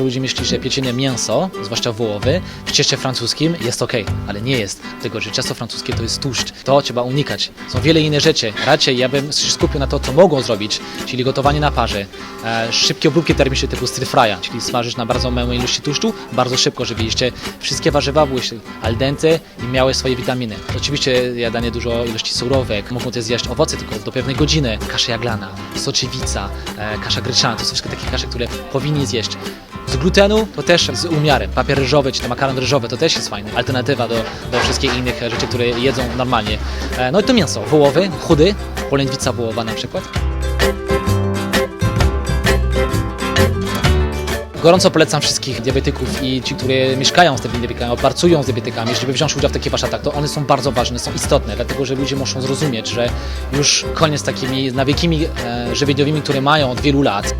dużo ludzi myśli, że pieczenie mięso, zwłaszcza wołowy, w cieście francuskim jest ok, ale nie jest. Dlatego, że ciasto francuskie to jest tłuszcz. To trzeba unikać. Są wiele innych rzeczy. Raczej ja bym się skupił na to, co mogą zrobić, czyli gotowanie na parze, e, szybkie obróbki termiczne typu stir fry'a, czyli smażyć na bardzo małej ilości tłuszczu, bardzo szybko, żeby jeszcze wszystkie warzywa były al dente i miały swoje witaminy. Oczywiście jadanie dużo ilości surówek, mogą też zjeść owoce tylko do pewnej godziny, kasza jaglana, soczewica, e, kasza gryczana, to są wszystkie takie kasze, które powinni zjeść. Z glutenu to też z umiarem. Papier ryżowy czy to makaron ryżowy to też jest fajna alternatywa do, do wszystkich innych rzeczy, które jedzą normalnie. E, No i to mięso wołowy, chudy, polędwica wołowa na przykład. Gorąco polecam wszystkich diabetyków i ci, którzy mieszkają z tymi diabetykami, pracują z diabetykami, żeby wziąć udział w takich warsztatach, to one są bardzo ważne, są istotne, dlatego że ludzie muszą zrozumieć, że już koniec z takimi nawykami e, żywieniowymi, które mają od wielu lat.